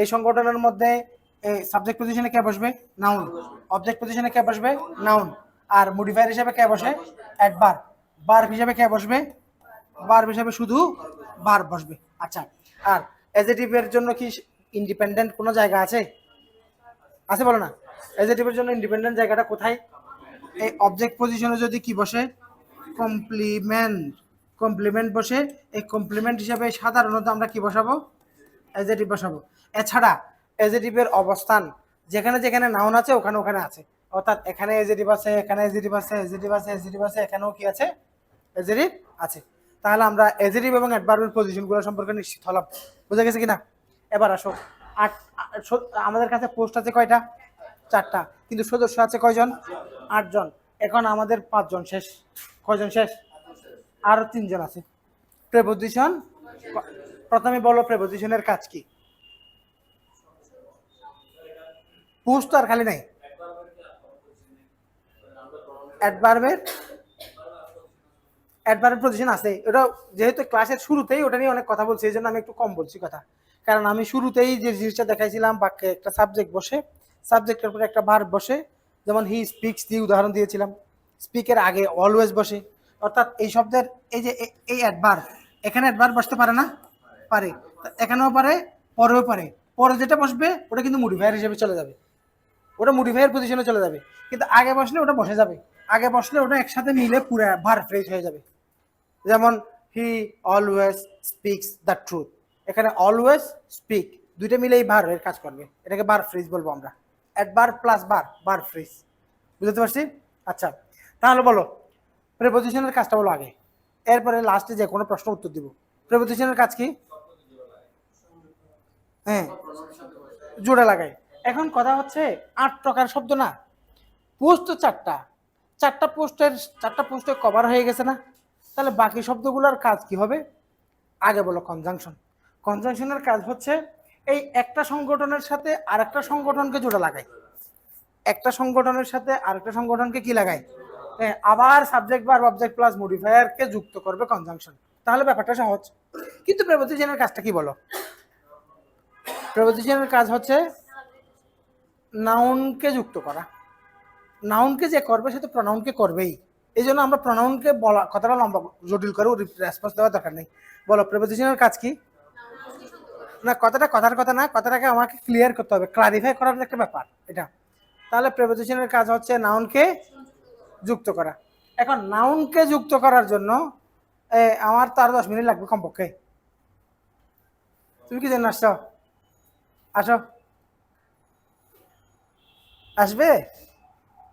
এই সংগঠনের মধ্যে সাবজেক্ট পজিশনে কে বসবে? নাউন অবজেক্ট পজিশনে কে বসবে? নাউন আর মডিফায়ার হিসেবে কে বসে? অ্যাডভার বার হিসেবে কে বসবে? বার হিসেবে শুধু বার বসবে। আচ্ছা আর এজেটিভ এর জন্য কি ইন্ডিপেন্ডেন্ট কোনো জায়গা আছে? আছে বলো না? এজেটিভ এর জন্য ইন্ডিপেন্ডেন্ট জায়গাটা কোথায়? এই অবজেক্ট পজিশনে যদি কি বসে? কমপ্লিমেন্ট কমপ্লিমেন্ট বসে। এই কমপ্লিমেন্ট হিসাবে সাধারণত আমরা কি বসাবো? এজেটিভ বসাবো। এছাড়া এজেটিভের অবস্থান, যেখানে যেখানে নাউন আছে, ওখানে ওখানে আছে। অর্থাৎ এখানে এজেটিভ আছে, এখানে এজেটিভ আছে এজেটিভ আছে এজেটিভ আছে, এখানেও কি আছে? এজেটিভ আছে। তাহলে আমরা এজেটিভ এবং অ্যাডভার্বের পজিশনগুলো সম্পর্কে নিশ্চিত হলাম। বুঝা গেছে কিনা? এবার আসো। আট আমাদের কাছে পোস্ট আছে কয়টা? চারটা। কিন্তু সদস্য আছে কয়জন? আটজন। এখন আমাদের পাঁচজন শেষ। কয়জন শেষ? আরও তিনজন আছে। প্রেপোজিশন প্রথমে বলো প্রেপোজিশনের কাজ কি? পোস্ট তো আর খালি নাই। অ্যাডভার্বের অ্যাডভার্বের পজিশন আছে। ওটা যেহেতু ক্লাসের শুরুতেই ওটা নিয়ে অনেক কথা বলছি, এই জন্য আমি একটু কম বলছি কথা। কারণ আমি শুরুতেই যে জিনিসটা দেখাইছিলাম বাক্যে একটা সাবজেক্ট বসে সাবজেক্টের উপরে একটা ভার্ব বসে, যেমন হি স্পিক্স দিয়ে উদাহরণ দিয়েছিলাম। স্পিকের আগে অলওয়েজ বসে। অর্থাৎ এই শব্দের, এই যে এই অ্যাডভার্ব এখানে অ্যাডভার্ব বসতে পারে না? পারে। এখানেও পারে, পরেও পারে। পরে যেটা বসবে, ওটা কিন্তু মডিফায়ার হিসেবে চলে যাবে। ওটা মডিফায়ার পজিশনে চলে যাবে। কিন্তু আগে বসলে ওটা বসে যাবে। আগে বসলে ওটা একসাথে মিলে পুরো ভার ফ্রেজ হয়ে যাবে। যেমন he always speaks the truth এখানে অলওয়েজ স্পিক দুইটা মিলেই বার এর কাজ করবে। এটাকে বার ফ্রিজ বলব আমরা। At bar plus bar bar fridge বুঝতে পারছি? আচ্ছা তাহলে বলো প্রেপোজিশনের কাজটা বলো আগে। এরপরে লাস্টে যে কোনো প্রশ্ন উত্তর দিব। প্রেপোজিশনের কাজ কি? হ্যাঁ জোড়া লাগাই। এখন কথা হচ্ছে আট প্রকার শব্দ না। পোস্ট তো চারটা। চারটা পোস্টের, চারটা পোস্টে কভার হয়ে গেছে না? তাহলে বাকি শব্দগুলোর কাজ কি হবে? আগে বলো কনজাংশন কনজাংশনের কাজ হচ্ছে এই একটা সংগঠনের সাথে আরেকটা সংগঠনকে জোড়া লাগাই। একটা সংগঠনের সাথে আরেকটা সংগঠনকে কি লাগাই? আবার সাবজেক্ট বার অবজেক্ট প্লাস মডিফায়ারকে যুক্ত করবে কনজাংশন তাহলে ব্যাপারটা সহজ। কিন্তু প্রেপোজিশনের কাজটা কি বলো? প্রেপোজিশনের কাজ হচ্ছে নাউনকে যুক্ত করা। নাউনকে যে করবে, সে তো প্রনাউনকে করবেই। এই জন্য আমরা প্রনাউনকে বলা, কথাটা লম্বা, জটিল করে রেসপন্স দেওয়ার দরকার নেই। বলো প্রেপোজিশনের কাজ কি? না, কথাটা কথার কথা না, কথাটাকে আমাকে ক্লিয়ার করতে হবে। ক্লারিফাই করার একটা ব্যাপার, এটা। তাহলে প্রেপোজিশনের কাজ হচ্ছে নাউনকে যুক্ত করা। এখন নাউনকে যুক্ত করার জন্য আমার তো দশ মিনিট লাগবে কমপক্ষে। তুমি কি জন্য আসছো? আসো। আসবে?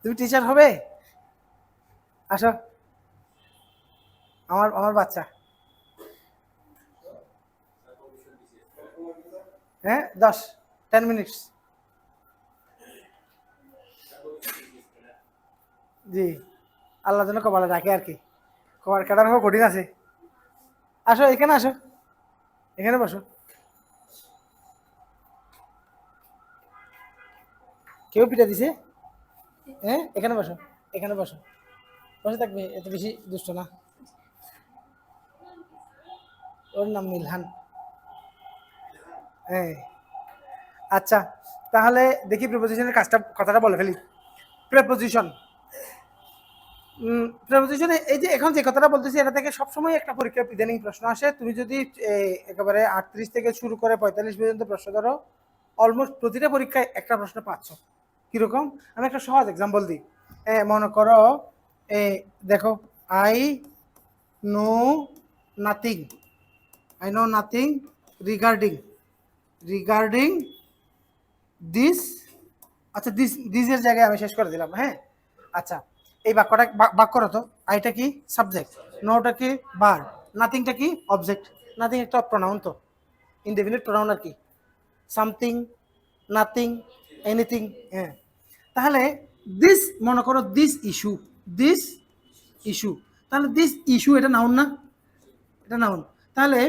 তুমি টিচার হবে? আসো। আমার আমার বাচ্চা। হ্যাঁ দশ টেন মিনিটস জি। আল্লাহ যেন কপালে রাখে আর কি। কপাল কাটার কঠিন আছে। আসো, এখানে আসো। এখানে বসো। কেউ পিঠা দিছে? হ্যাঁ? এখানে বসো এখানে বসো। বসে থাকবে, এত বেশি দুষ্ট না। ওর নাম মিলহান। হ্যাঁ। আচ্ছা তাহলে দেখি প্রেপোজিশনের কাজটা, কথাটা বলে ফেলি। প্রেপোজিশন প্রেপোজিশনে এই যে এখন যে কথাটা বলতেছি, এটা থেকে সবসময় একটা পরীক্ষা, ইদানিং প্রশ্ন আসে। তুমি যদি একেবারে আটত্রিশ থেকে শুরু করে পঁয়তাল্লিশ পর্যন্ত প্রশ্ন ধরো অলমোস্ট প্রতিটা পরীক্ষায় একটা প্রশ্ন পাচ্ছ। কীরকম? আমি একটা সহজ এক্সাম্পল দিই। মনে করো, এ, দেখো I know nothing I know nothing regarding regarding this আচ্ছা দিস দিসের জায়গায় আমি শেষ করে দিলাম হ্যাঁ? আচ্ছা এই বাক্যটা, বা- বাক্য তো আইটা কি? সাবজেক্ট নোটা কি? বার নাথিংটা কি? অবজেক্ট নাথিং একটা প্রনাউন তো। ইনডেফিনিট প্রনাউন আর কি। সামথিং নাথিং এনিথিং হ্যাঁ। তাহলে দিস মনে করো দিস ইস্যু দিস ইস্যু তাহলে দিস ইস্যু এটা নাউন না? এটা নাউন তাহলে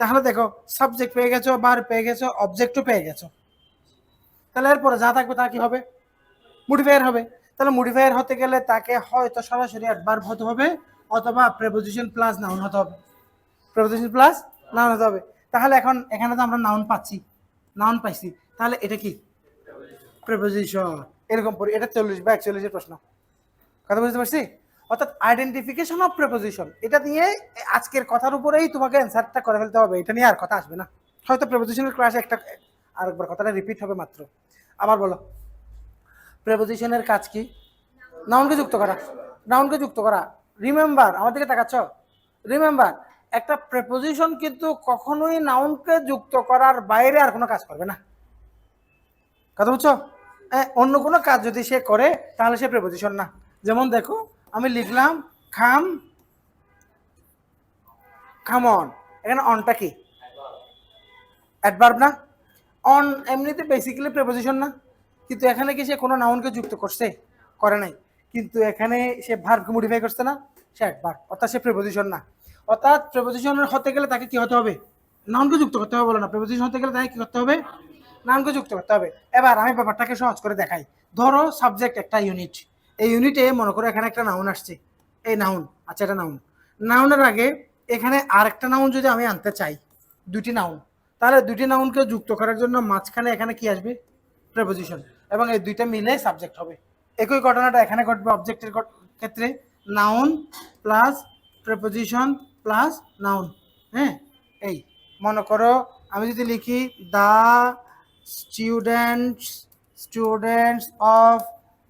তাহলে দেখো সাবজেক্ট পেয়ে গেছো বার পেয়ে গেছো অবজেক্টও পেয়ে গেছো। তাহলে এরপরে যা থাকবে তা কি হবে? মডিফায়ার হবে। তাহলে মডিফায়ার হতে গেলে তাকে হয়তো সরাসরি অ্যাডভার্ব হতে হবে, অথবা প্রেপোজিশন প্লাস নাউন হতে হবে। প্রেপোজিশন প্লাস নাউন হতে হবে। তাহলে এখন এখানে তো আমরা নাউন পাচ্ছি নাউন পাইছি। তাহলে এটা কি? প্রেপোজিশন এরকম পড়ি। এটা চল্লিশ বা একচল্লিশের প্রশ্ন। কথা বুঝতে পারছি? অর্থাৎ আইডেন্টিফিকেশন অফ প্রেপোজিশন এটা নিয়ে আজকের কথার উপরেই তোমাকে অ্যান্সারটা করে ফেলতে হবে। এটা নিয়ে আর কথা আসবে না। হয়তো প্রেপোজিশনের ক্লাসে একটা আরেকবার কথাটা রিপিট হবে মাত্র। আবার বলো। প্রেপোজিশনের কাজ কি? নাউনকে যুক্ত করা। নাউনকে যুক্ত করা। রিমেম্বার আমার দিকে তাকাচ্ছ? রিমেম্বার একটা প্রেপোজিশন কিন্তু কখনোই নাউনকে যুক্ত করার বাইরে আর কোনো কাজ করবে না। কথা বুঝছ? অন্য কোনো কাজ যদি সে করে, তাহলে সে প্রেপোজিশন না। যেমন দেখো, আমি লিখলাম, খাম খামন এখানে অনটা কি? অ্যাডভার্ব না। অন এমনিতে বেসিক্যালি প্রেপোজিশন না। কিন্তু এখানে কি সে কোনো নাউনকে যুক্ত করছে? করে নাই। কিন্তু এখানে সে ভার্বকে মডিফাই করছে না। সে অ্যাডভার্ব অর্থাৎ সে প্রেপোজিশন না। অর্থাৎ প্রেপোজিশনের হতে গেলে তাকে কি হতে হবে? নাউনকে যুক্ত করতে হবে, বলো না। প্রেপোজিশন হতে গেলে তাকে কি করতে হবে? নাউনকে যুক্ত করতে হবে। এবার আমি ব্যাপারটাকে সহজ করে দেখাই। ধরো সাবজেক্ট একটা ইউনিট এই ইউনিটে মনে করো এখানে একটা নাউন আসছে। এই নাউন আচ্ছা এটা নাউন নাউনের আগে এখানে আরেকটা নাউন যদি আমি আনতে চাই দুটি নাউন তাহলে দুটি নাউনকে যুক্ত করার জন্য মাঝখানে এখানে কি আসবে? প্রেপোজিশন এবং এই দুইটা মিলে সাবজেক্ট হবে। একই ঘটনাটা এখানে ঘটবে অবজেক্টের ক্ষেত্রে। Noun plus preposition plus noun হ্যাঁ? এই, মনে করো আমি যদি লিখি the students students of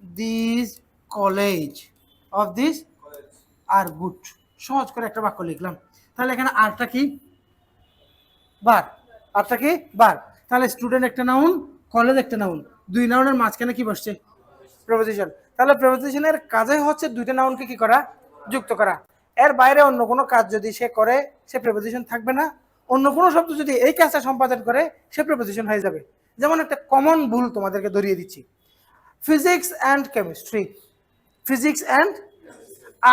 this college of this are good সহজ করে একটা বাক্য লিখলাম। তাহলে এখানে আরটা কি? বার। আরটা কি? বার। তাহলে স্টুডেন্ট একটা নাউন কলেজ একটা নাউন দুই নাউনের মাঝখানে কি বসছে? প্রেপোজিশন তাহলে প্রেপোজিশনের কাজে হচ্ছে দুইটা নাউনকে কি করা? যুক্ত করা। এর বাইরে অন্য কোনো কাজ যদি সে করে, সে প্রেপোজিশন থাকবে না। অন্য কোনো শব্দ যদি এই কাজটা সম্পাদন করে, সে প্রেপোজিশন হয়ে যাবে। যেমন একটা কমন ভুল তোমাদেরকে ধরিয়ে দিচ্ছি। Physics and chemistry physics and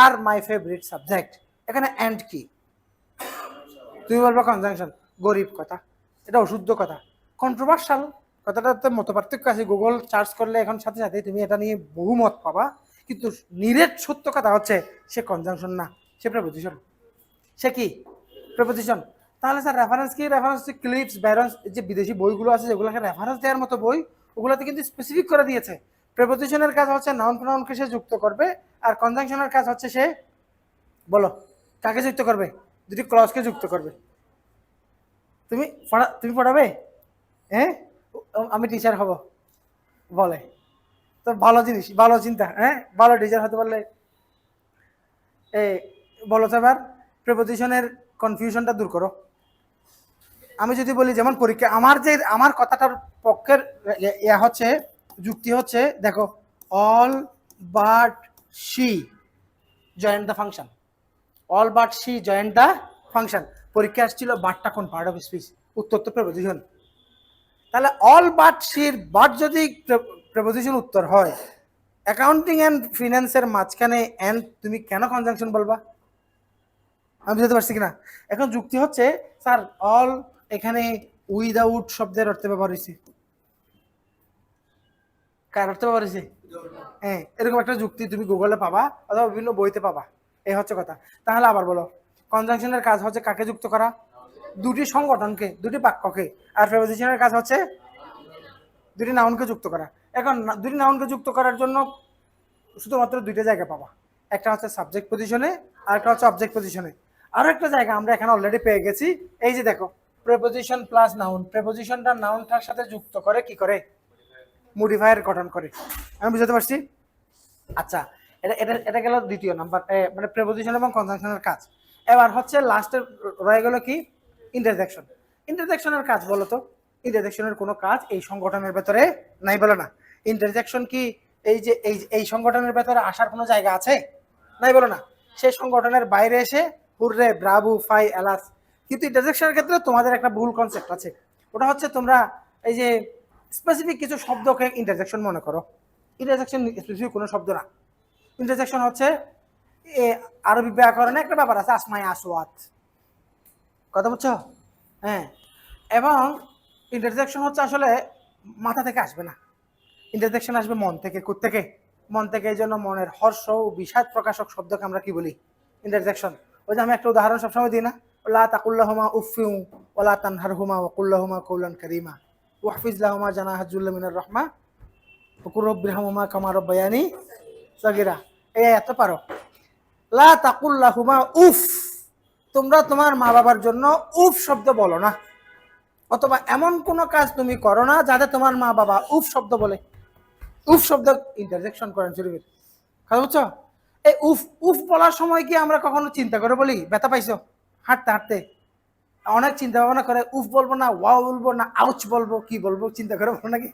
are my favourite subject এখানে অ্যান্ড কি? তুমি বলবা কনজাংশন গরিব কথা। এটা অশুদ্ধ কথা। কন্ট্রোভার্সাল কথাটাতে মত পার্থক্য আছে। গুগল সার্চ করলে এখন সাথে সাথে তুমি এটা নিয়ে বহু মত পাবা। কিন্তু নিরেট সত্য কথা হচ্ছে, সে কনজাংশন না। সে প্রেপোজিশন সে কি? প্রেপোজিশন তাহলে স্যার রেফারেন্স কি? রেফারেন্স হচ্ছে ক্লিপস ব্যারেন্স যে বিদেশি বইগুলো আছে, যেগুলোকে রেফারেন্স দেওয়ার মতো বই, ওগুলোতে কিন্তু স্পেসিফিক করে দিয়েছে। প্রেপোজিশনের কাজ হচ্ছে নাউন প্রনাউনকে সে যুক্ত করবে, আর কনজাংশনের কাজ হচ্ছে সে, বলো, কাকে যুক্ত করবে? দুটি ক্লসকে যুক্ত করবে। তুমি পড়া, তুমি পড়াবে? হ্যাঁ? আমি টিচার হব। বলে। তো ভালো জিনিস, ভালো চিন্তা হ্যাঁ? ভালো টিচার হতে পারলে। এ, বলো তো এবার প্রেপোজিশনের কনফিউশনটা দূর করো। আমি যদি বলি যেমন পরীক্ষা, আমার যে, আমার কথাটার পক্ষের ইয়ে- হচ্ছে, যুক্তি হচ্ছে, দেখো all but she joined the function all but she joined the function পরীক্ষা আসছিল বাটটা কোন পার্ট অফ স্পিচ উত্তর তো প্রেপোজিশন তাহলে অল বাট শির বাট যদি প্রেপোজিশন উত্তর হয় অ্যাকাউন্টিং অ্যান্ড ফিনান্সের মাঝখানে অ্যান্ড তুমি কেন কনজাংশন বলবা? আমি বুঝতে পারছি কিনা? এখন যুক্তি হচ্ছে স্যার অল এখানে উইদাউট শব্দের অর্থে ব্যবহার হয়েছে। কার অর্থে ব্যবহার হয়েছে? হ্যাঁ এরকম একটা যুক্তি তুমি গুগলে পাবা অথবা বিভিন্ন বইতে পাবা। এই হচ্ছে কথা। তাহলে আবার বলো কনজাংশনের কাজ হচ্ছে কাকে যুক্ত করা? দুটি সংগঠনকে, দুটি বাক্যকে। আর প্রেপোজিশনের কাজ হচ্ছে দুটি নাউনকে যুক্ত করা। এখন দুটি নাউনকে যুক্ত করার জন্য শুধুমাত্র দুইটা জায়গা পাবা। একটা হচ্ছে সাবজেক্ট পজিশনে আর একটা হচ্ছে অবজেক্ট পজিশনে আরও একটা জায়গা আমরা এখানে অলরেডি পেয়ে গেছি। এই যে দেখো প্রেপোজিশন প্লাস নাউন প্রেপোজিশনটা নাউনটার সাথে যুক্ত করে, কি করে? মডিফায়ার গঠন করে। আমি বুঝতে পারছি? আচ্ছা এটা এটা এটা গেল দ্বিতীয় নাম্বার মানে প্রেপোজিশন এবং কনজাংশনের কাজ। এবার হচ্ছে লাস্টের রয়ে গেল কি? ইন্টারজেকশন ইন্টারজেকশনের কাজ বলো তো। ইন্টারজেকশনের কোনো কাজ এই সংগঠনের ভেতরে নাই বলো না। ইন্টারজেকশন কি এই যে, এই এই সংগঠনের ভেতরে আসার কোনো জায়গা আছে? নাই বলো না। সেই সংগঠনের বাইরে এসে হুররে, ব্রাভু, ফাই এলাস কিন্তু ইন্টারজেকশনের ক্ষেত্রে তোমাদের একটা ভুল কনসেপ্ট আছে। ওটা হচ্ছে তোমরা এই যে স্পেসিফিক কিছু শব্দকে ইন্টারজেকশন মনে করো। ইন্টারজেকশন স্পেসিফিক কোনো শব্দ না। ইন্টারজেকশন হচ্ছে এ আরবি ব্যাকরণে একটা ব্যাপার আছে আসমাই আসওয়াত। কথা বুঝছ? হ্যাঁ। এবং ইন্টারজেকশন হচ্ছে আসলে মাথা থেকে আসবে না। ইন্টারজেকশন আসবে মন থেকে থেকে। মন থেকে এই জন্য মনের হর্ষ ও বিষাদ প্রকাশক শব্দকে আমরা কি বলি? ইন্টারজেকশন ওই যে আমি একটা উদাহরণ সবসময় দিই না। ওলা তাকুল্লাহুমা উফিউ ওলা তানহার হুমা ওকুল্লাহুমা কৌলান করিমা ওয়াহফিজ লাহুমা জানা হাজুল্লা মিনার রহমা ফকুর রব্বির হামুমা কামা রব্বায়ানি সগিরা এই এত পারো লা তাকুল্লাহুমা উফ তোমরা তোমার মা বাবার জন্য উফ শব্দ বলো না। অথবা এমন কোনো কাজ তুমি করো না যাতে তোমার মা বাবা উফ শব্দ বলে। উফ শব্দ ইন্টারজেকশন করেন শরীফের কথা বুঝছ? এই উফ উফ বলার সময় কি আমরা কখনো চিন্তা করে বলি? ব্যথা পাইছো? হাঁটতে হাঁটতে। অনেক চিন্তা ভাবনা করে উফ বলব না ওয়াও বলব না আউচ বলব কি বলব চিন্তা করে বলব নাকি?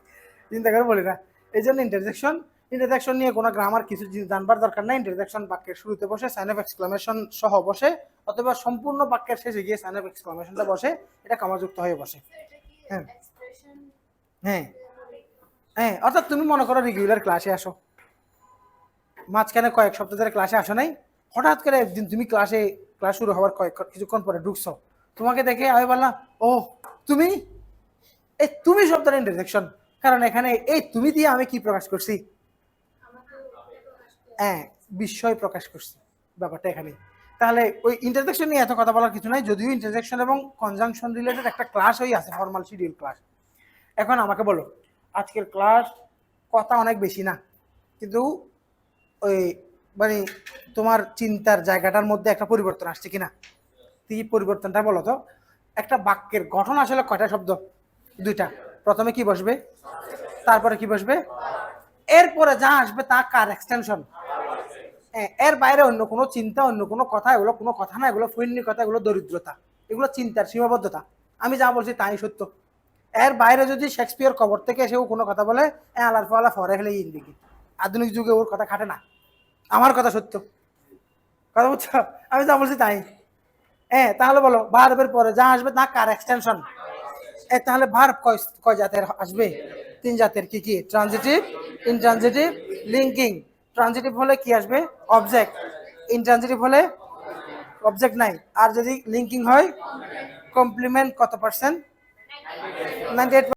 চিন্তা করে বলি না। এই জন্য ইন্টারজেকশন ইন্টারজেকশন নিয়ে কোনো গ্রামার কিছু জিনিস জানবার দরকার নাই। ইন্টারজেকশন বাক্যের শুরুতে বসে সাইন অফ এক্সক্লামেশন সহ বসে অথবা সম্পূর্ণ বাক্যের শেষে গিয়ে সাইন অফ এক্সক্লামেশনটা বসে এটা কামাযুক্ত হয়ে বসে। হ্যাঁ। হ্যাঁ। হ্যাঁ অর্থাৎ তুমি মনে করো রেগুলার ক্লাসে আসো। মাঝখানে কয়েক সপ্তাহ ধরে ক্লাসে আসো নাই। হঠাৎ করে একদিন তুমি ক্লাসে ক্লাস শুরু হওয়ার কয়েক কিছুক্ষণ পরে ঢুকছো। তোমাকে দেখে আমি বললাম, ও, তুমি? এই তুমি শব্দটা ইন্টারজেকশন কারণ এখানে, এই তুমি দিয়ে আমি কি প্রকাশ করছি? হ্যাঁ বিস্ময় প্রকাশ করছি ব্যাপারটা এখানে। তাহলে ওই ইন্টারজেকশন নিয়ে এত কথা বলার কিছু নাই, যদিও ইন্টারজেকশন এবং কনজাংশন রিলেটেড একটা ক্লাস হয়ে আছে ফর্মাল শিডিউল ক্লাস এখন আমাকে বলো, আজকের ক্লাস কথা অনেক বেশি না, কিন্তু ওই মানে তোমার চিন্তার জায়গাটার মধ্যে একটা পরিবর্তন আসছে কিনা? তুই পরিবর্তনটা বলো তো? একটা বাক্যের গঠন আসলে কয়টা শব্দ? দুইটা। প্রথমে কি বসবে? তারপরে কি বসবে? এরপরে যা আসবে তা কার এক্সটেনশন এর বাইরে অন্য কোনো চিন্তা, অন্য কোনো কথা, এগুলো কোনো কথা না, এগুলো ফৈন্য কথা, এগুলো দরিদ্রতা। এগুলো চিন্তার সীমাবদ্ধতা। আমি যা বলছি তাই সত্য। এর বাইরে যদি শেক্সপিয়ার কবর থেকে এসেও কোনো কথা বলে আলার ফলা ফরে ফেলে ইন্দিকে আধুনিক যুগে ওর কথা খাটে না। আমার কথা সত্য। কথা বুঝছ? আমি যা বলছি তাই। হ্যাঁ তাহলে বলো ভার্বের পরে যা আসবে তা কার এক্সটেনশন এ, তাহলে ভার্ব কয় কয় জাতের আসবে? তিন জাতের কি কি? ট্রানজিটিভ ইনট্রানজিটিভ লিঙ্কিং ট্রানজিটিভ হলে কি আসবে? অবজেক্ট ইনট্রানজিটিভ হলে অবজেক্ট নাই। আর যদি লিঙ্কিং হয় কমপ্লিমেন্ট কত পার্সেন্ট নাইনটি